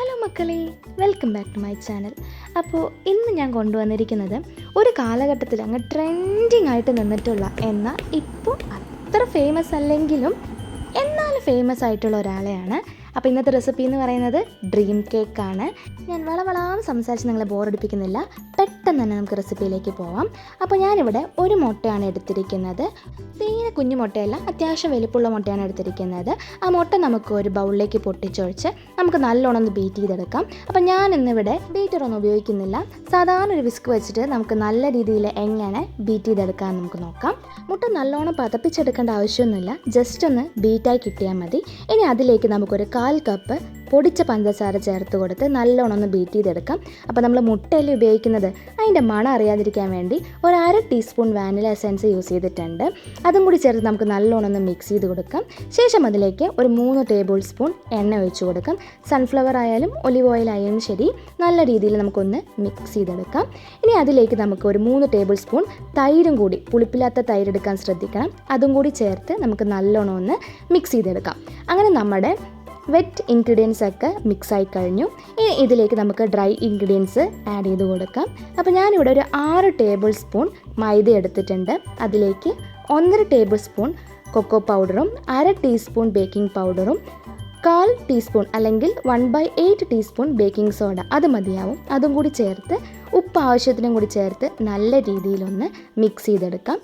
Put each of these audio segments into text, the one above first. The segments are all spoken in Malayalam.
ഹലോ മക്കളെ welcome back to my channel അപ്പോൾ ഇന്ന് ഞാൻ കൊണ്ടുവന്നിരിക്കുന്നത് ഒരു കാലഘട്ടത്തിൽ അങ്ങ് ട്രെൻഡിങ് ആയിട്ട് നിന്നിട്ടുള്ള എന്നാൽ ഇപ്പോൾ അത്ര ഫേമസ് അല്ലെങ്കിലും എന്നാലും ഫേമസ് ആയിട്ടുള്ള ഒരാളെയാണ്. അപ്പോൾ ഇന്നത്തെ റെസിപ്പി എന്ന് പറയുന്നത് ഡ്രീം കേക്കാണ് ഞാൻ വളവളാം സംസാരിച്ച് നിങ്ങളെ ബോറടിപ്പിക്കുന്നില്ല പെട്ടെന്ന് തന്നെ നമുക്ക് റെസിപ്പിയിലേക്ക് പോവാം. അപ്പോൾ ഞാനിവിടെ ഒരു മുട്ടയാണ് എടുത്തിരിക്കുന്നത്. തീരെ കുഞ്ഞു മുട്ടയല്ല അത്യാവശ്യം വലിപ്പമുള്ള മുട്ടയാണ് എടുത്തിരിക്കുന്നത്. ആ മുട്ട നമുക്ക് ഒരു ബൗളിലേക്ക് പൊട്ടിച്ചൊഴിച്ച് നമുക്ക് നല്ലോണം ഒന്ന് ബീറ്റ് ചെയ്തെടുക്കാം. അപ്പോൾ ഞാൻ ഇന്നിവിടെ ബീറ്റർ ഒന്നും ഉപയോഗിക്കുന്നില്ല. സാധാരണ ഒരു വിസ്ക് വെച്ചിട്ട് നമുക്ക് നല്ല രീതിയിൽ എങ്ങനെ ബീറ്റ് ചെയ്തെടുക്കാൻ നമുക്ക് നോക്കാം. മുട്ട നല്ലോണം പതപ്പിച്ചെടുക്കേണ്ട ആവശ്യമൊന്നുമില്ല. ജസ്റ്റ് ഒന്ന് ബീറ്റായി കിട്ടിയാൽ മതി. ഇനി അതിലേക്ക് നമുക്കൊരു കാൽ കപ്പ് പൊടിച്ച പഞ്ചസാര ചേർത്ത് കൊടുത്ത് നല്ലോണം ഒന്ന് ബീറ്റ് ചെയ്തെടുക്കാം. അപ്പോൾ നമ്മൾ മുട്ടയിൽ ഉപയോഗിക്കുന്നത്? അതിന്റെ മണം അറിയാതിരിക്കാൻ വേണ്ടി ഒരു അര ടീസ്പൂൺ വാനില എസൻസ് യൂസ് ചെയ്തിട്ടുണ്ട്. അതും കൂടി ചേർത്ത് നമുക്ക് നല്ലോണം ഒന്ന് മിക്സ് ചെയ്ത് കൊടുക്കാം. ശേഷം അതിലേക്ക് ഒരു മൂന്ന് ടേബിൾ സ്പൂൺ എണ്ണ ഒഴിച്ച് കൊടുക്കാം. സൺഫ്ലവർ ആയാലും ഒലിവ് ഓയിൽ ആയാലും ശരി നല്ല രീതിയിൽ നമുക്കൊന്ന് മിക്സ് ചെയ്തെടുക്കാം. ഇനി അതിലേക്ക് നമുക്ക് ഒരു മൂന്ന് ടേബിൾ സ്പൂൺ തൈരും കൂടി പുളിപ്പില്ലാത്ത തൈര് എടുക്കാൻ ശ്രദ്ധിക്കണം. അതും കൂടി ചേർത്ത് നമുക്ക് നല്ലോണം ഒന്ന് മിക്സ് ചെയ്തെടുക്കാം. അങ്ങനെ നമ്മുടെ വെറ്റ് ഇൻഗ്രീഡിയൻസ് ഒക്കെ മിക്സ് ആയി കഴിഞ്ഞു. ഇനി ഇതിലേക്ക് നമുക്ക് ഡ്രൈ ഇൻഗ്രീഡിയൻസ് ആഡ് ചെയ്ത് കൊടുക്കാം. അപ്പോൾ ഞാനിവിടെ ഒരു ആറ് ടേബിൾ സ്പൂൺ മൈദ എടുത്തിട്ടുണ്ട്. അതിലേക്ക് ഒന്നര ടേബിൾ സ്പൂൺ കൊക്കോ പൗഡറും അര ടീസ്പൂൺ ബേക്കിംഗ് പൗഡറും കാൽ ടീസ്പൂൺ അല്ലെങ്കിൽ one by eight teaspoon baking soda അത് മതിയാവും. അതും കൂടി ചേർത്ത് ഉപ്പ് ആവശ്യത്തിനും കൂടി ചേർത്ത് നല്ല രീതിയിലൊന്ന് മിക്സ് ചെയ്തെടുക്കാം.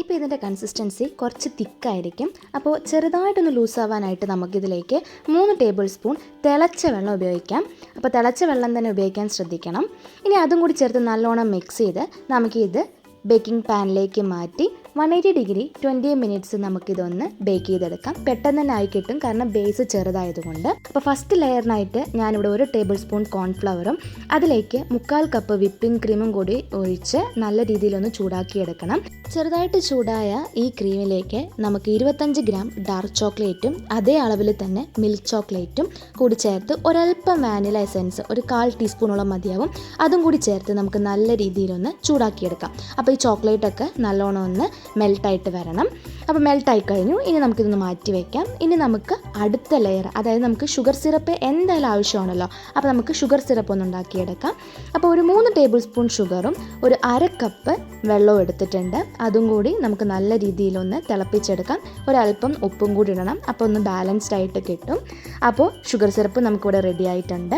ഇപ്പോൾ ഇതിന്റെ കൺസിസ്റ്റൻസി കുറച്ച് തിക്കായിരിക്കും. അപ്പോൾ ചെറുതായിട്ടൊന്ന് ലൂസാവാനായിട്ട് നമുക്കിതിലേക്ക് മൂന്ന് ടേബിൾ സ്പൂൺ തിളച്ച വെള്ളം ഉപയോഗിക്കാം. അപ്പോൾ തിളച്ച വെള്ളം തന്നെ ഉപയോഗിക്കാൻ ശ്രദ്ധിക്കണം. ഇനി അതും കൂടി ചേർത്ത് നല്ലോണം മിക്സ് ചെയ്ത് നമുക്കിത് ബേക്കിംഗ് പാനിലേക്ക് മാറ്റി one eighty degree twenty minutes നമുക്കിതൊന്ന് ബേക്ക് ചെയ്തെടുക്കാം. പെട്ടെന്ന് തന്നെ ആയി കിട്ടും. കാരണം ബേസ് ചെറുതായതുകൊണ്ട്. അപ്പോൾ ഫസ്റ്റ് ലെയറിനായിട്ട് ഞാനിവിടെ ഒരു ടേബിൾ സ്പൂൺ കോൺഫ്ലവറും അതിലേക്ക് മുക്കാൽ കപ്പ് വിപ്പിംഗ് ക്രീമും കൂടി ഒഴിച്ച് നല്ല രീതിയിലൊന്ന് ചൂടാക്കിയെടുക്കണം. ചെറുതായിട്ട് ചൂടായ ഈ ക്രീമിലേക്ക് നമുക്ക് ഇരുപത്തഞ്ച് ഗ്രാം ഡാർക്ക് ചോക്ലേറ്റും അതേ അളവിൽ തന്നെ മിൽക്ക് ചോക്ലേറ്റും കൂടി ചേർത്ത് ഒരല്പം വാനില എസെൻസ് ഒരു കാൽ ടീസ്പൂണോളം മതിയാവും. അതും കൂടി ചേർത്ത് നമുക്ക് നല്ല രീതിയിലൊന്ന് ചൂടാക്കിയെടുക്കാം. അപ്പോൾ ഈ ചോക്ലേറ്റൊക്കെ നല്ലോണം ഒന്ന് മെൽട്ടായിട്ട് വരണം. അപ്പോൾ മെൽട്ടായി കഴിഞ്ഞു. ഇനി നമുക്കിതൊന്ന് മാറ്റി വയ്ക്കാം ഇനി നമുക്ക് അടുത്ത ലെയർ അതായത് നമുക്ക് ഷുഗർ സിറപ്പ് എന്തായാലും ആവശ്യമാണല്ലോ. അപ്പോൾ നമുക്ക് ഷുഗർ സിറപ്പ് ഒന്ന് ഉണ്ടാക്കിയെടുക്കാം. അപ്പോൾ ഒരു മൂന്ന് ടേബിൾ സ്പൂൺ ഷുഗറും ഒരു അര കപ്പ് വെള്ളവും എടുത്തിട്ടുണ്ട്. അതും കൂടി നമുക്ക് നല്ല രീതിയിലൊന്ന് തിളപ്പിച്ചെടുക്കാം. ഒരല്പം ഉപ്പും കൂടി ഇടണം. അപ്പോൾ ഒന്ന് ബാലൻസ്ഡ് ആയിട്ട് കിട്ടും. അപ്പോൾ ഷുഗർ സിറപ്പ് നമുക്കിവിടെ റെഡി ആയിട്ടുണ്ട്.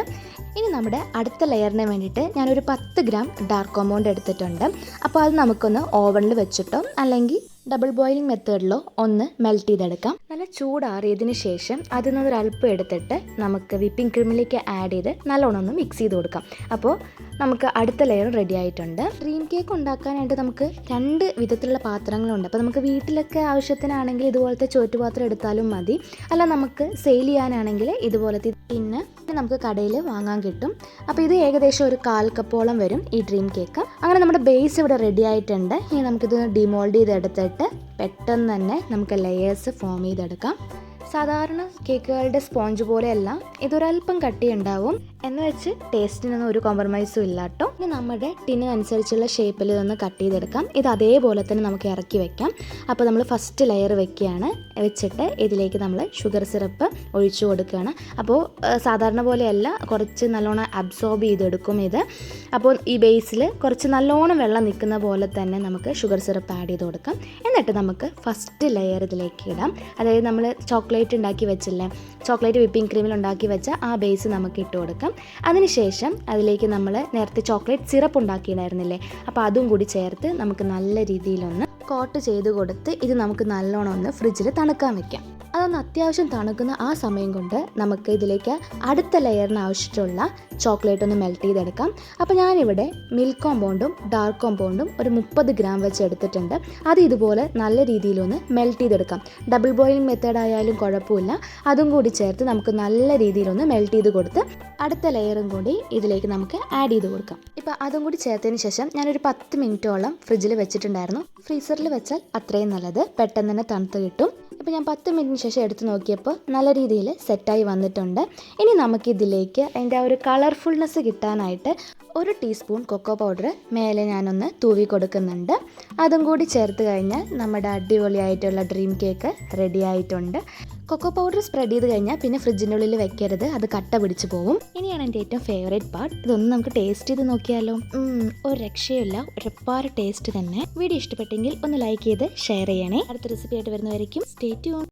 ഇനി നമ്മുടെ അടുത്ത ലെയറിന് വേണ്ടിയിട്ട് ഞാനൊരു പത്ത് ഗ്രാം ഡാർക്ക് കോമ്പൗണ്ട് എടുത്തിട്ടുണ്ട്. അപ്പോൾ അത് നമുക്കൊന്ന് ഓവനിൽ വെച്ചിട്ടോ അല്ലെങ്കിൽ ഡബിൾ ബോയിലിംഗ് മെത്തേഡിലോ ഒന്ന് മെൽറ്റ് ചെയ്തെടുക്കാം. നല്ല ചൂടാറിയതിന് ശേഷം അതിൽ നിന്ന് ഒരു അല്പം എടുത്തിട്ട് നമുക്ക് വിപ്പിംഗ് ക്രീമിലേക്ക് ആഡ് ചെയ്ത് നല്ലോണം ഒന്ന് മിക്സ് ചെയ്ത് കൊടുക്കാം. അപ്പോൾ നമുക്ക് അടുത്ത ലെയർ റെഡി ആയിട്ടുണ്ട്. ക്രീം കേക്ക് ഉണ്ടാക്കാനായിട്ട് നമുക്ക് രണ്ട് വിധത്തിലുള്ള പാത്രങ്ങളുണ്ട്. അപ്പോൾ നമുക്ക് വീട്ടിലൊക്കെ ആവശ്യത്തിനാണെങ്കിൽ ഇതുപോലത്തെ ചോറ്റുപാത്രം എടുത്താലും മതി. അല്ല നമുക്ക് സെയിൽ ചെയ്യാനാണെങ്കിൽ ഇതുപോലത്തെ പിന്നെ നമുക്ക് കടയിൽ വാങ്ങാൻ കിട്ടും. അപ്പോൾ ഇത് ഏകദേശം ഒരു കാൽ കപ്പോളം വരും ഈ ഡ്രീം കേക്ക് അങ്ങനെ നമ്മുടെ ബേസ് ഇവിടെ റെഡി ആയിട്ടുണ്ട്. ഇനി നമുക്കിത് ഡിമോൾഡ് ചെയ്തെടുത്തിട്ട് പെട്ടെന്ന് തന്നെ നമുക്ക് ലെയേഴ്സ് ഫോം ചെയ്തെടുക്കാം. സാധാരണ കേക്കുകളുടെ സ്പോഞ്ച് പോലെയല്ല ഇതൊരല്പം കട്ടിയുണ്ടാവും. എന്ന് വെച്ച് ടേസ്റ്റിനൊന്നും ഒരു കോംപ്രമൈസും ഇല്ല കേട്ടോ ഇനി നമ്മുടെ ടിന് അനുസരിച്ചുള്ള ഷേപ്പിൽ ഇതൊന്ന് കട്ട് ചെയ്തെടുക്കാം. ഇത് അതേപോലെ തന്നെ നമുക്ക് ഇറക്കി വെക്കാം. അപ്പോൾ നമ്മൾ ഫസ്റ്റ് ലെയർ വെക്കുകയാണ്. വെച്ചിട്ട് ഇതിലേക്ക് നമ്മൾ ഷുഗർ സിറപ്പ് ഒഴിച്ചു കൊടുക്കുകയാണ്. അപ്പോൾ സാധാരണ പോലെയല്ല കുറച്ച് നല്ലോണം അബ്സോർബ് ചെയ്തെടുക്കും ഇത്. അപ്പോൾ ഈ ബേസിൽ കുറച്ച് നല്ലോണം വെള്ളം നിൽക്കുന്ന പോലെ തന്നെ നമുക്ക് ഷുഗർ സിറപ്പ് ആഡ് ചെയ്ത് കൊടുക്കാം. എന്നിട്ട് നമുക്ക് ഫസ്റ്റ് ലെയർ ഇതിലേക്ക് ഇടാം. അതായത് നമ്മൾ ചോക്ലേറ്റ് ഉണ്ടാക്കി വെച്ചില്ലേ? ചോക്ലേറ്റ് വിപ്പിംഗ് ക്രീമിൽ ഉണ്ടാക്കി വെച്ച ആ ബേസ് നമുക്ക് ഇട്ട് കൊടുക്കാം. അതിനുശേഷം അതിലേക്ക് നമ്മൾ നേരത്തെ ചോക്ലേറ്റ് സിറപ്പ് ഉണ്ടാക്കിയിട്ടുണ്ടായിരുന്നില്ലേ? അപ്പോൾ അതും കൂടി ചേർത്ത് നമുക്ക് നല്ല രീതിയിലൊന്ന് കോട്ട് ചെയ്ത് കൊടുത്ത് ഇത് നമുക്ക് നല്ലോണം ഒന്ന് ഫ്രിഡ്ജിൽ തണുക്കാൻ വെക്കാം. അതൊന്ന് അത്യാവശ്യം തണുക്കുന്ന ആ സമയം കൊണ്ട് നമുക്ക് ഇതിലേക്ക് അടുത്ത ലെയറിന് ആവശ്യമുള്ള ചോക്ലേറ്റ് ഒന്ന് മെൽറ്റ് ചെയ്തെടുക്കാം. അപ്പോൾ ഞാനിവിടെ മിൽക്ക് കോമ്പൗണ്ടും ഡാർക്ക് കോമ്പൗണ്ടും ഒരു മുപ്പത് ഗ്രാം വെച്ച് എടുത്തിട്ടുണ്ട്. അത് ഇതുപോലെ നല്ല രീതിയിലൊന്ന് മെൽറ്റ് ചെയ്തെടുക്കാം. ഡബിൾ ബോയിലിംഗ് മെത്തേഡ് ആയാലും കുഴപ്പമില്ല. അതും കൂടി ചേർത്ത് നമുക്ക് നല്ല രീതിയിലൊന്ന് മെൽറ്റ് ചെയ്ത് കൊടുത്ത് അടുത്ത ലെയറും കൂടി ഇതിലേക്ക് നമുക്ക് ആഡ് ചെയ്ത് കൊടുക്കാം. ഇപ്പോൾ അതും കൂടി ചേർത്തതിന് ശേഷം ഞാനൊരു പത്ത് മിനിറ്റോളം ഫ്രിഡ്ജിൽ വെച്ചിട്ടുണ്ടായിരുന്നു. ഫ്രീസറിൽ വെച്ചാൽ അത്രയും നല്ലത്. പെട്ടെന്ന് തന്നെ തണുത്ത് കിട്ടും. ഇപ്പോൾ ഞാൻ പത്ത് മിനിറ്റിന് ശേഷം എടുത്ത് നോക്കിയപ്പോൾ നല്ല രീതിയിൽ സെറ്റായി വന്നിട്ടുണ്ട്. ഇനി നമുക്കിതിലേക്ക് അതിന്റെ ആ ഒരു കളർഫുൾനെസ് കിട്ടാനായിട്ട് ഒരു ടീസ്പൂൺ കൊക്കോ പൗഡർ മേലെ ഞാനൊന്ന് തൂവി കൊടുക്കുന്നുണ്ട്. അതും കൂടി ചേർത്ത് കഴിഞ്ഞാൽ നമ്മുടെ അടിപൊളിയായിട്ടുള്ള ഡ്രീം കേക്ക് റെഡി ആയിട്ടുണ്ട്. കൊക്കോ പൗഡർ സ്പ്രെഡ് ചെയ്ത് കഴിഞ്ഞാൽ പിന്നെ ഫ്രിഡ്ജിന്റെ ഉള്ളിൽ വെക്കരുത്. അത് കട്ട പിടിച്ച് പോകും ഇനിയാണ് എന്റെ ഏറ്റവും ഫേവറേറ്റ് പാർട്ട് ഇതൊന്ന് നമുക്ക് ടേസ്റ്റ് ചെയ്ത് നോക്കിയാലോ. ഒരു രക്ഷയില്ല ഒരുപാട് ടേസ്റ്റ് തന്നെ. വീഡിയോ ഇഷ്ടപ്പെട്ടെങ്കിൽ ഒന്ന് ലൈക്ക് ചെയ്ത് ഷെയർ ചെയ്യണേ. അടുത്ത റെസിപ്പി ആയിട്ട് വരുന്നവരേക്കും സ്റ്റേ ട്യൂൺ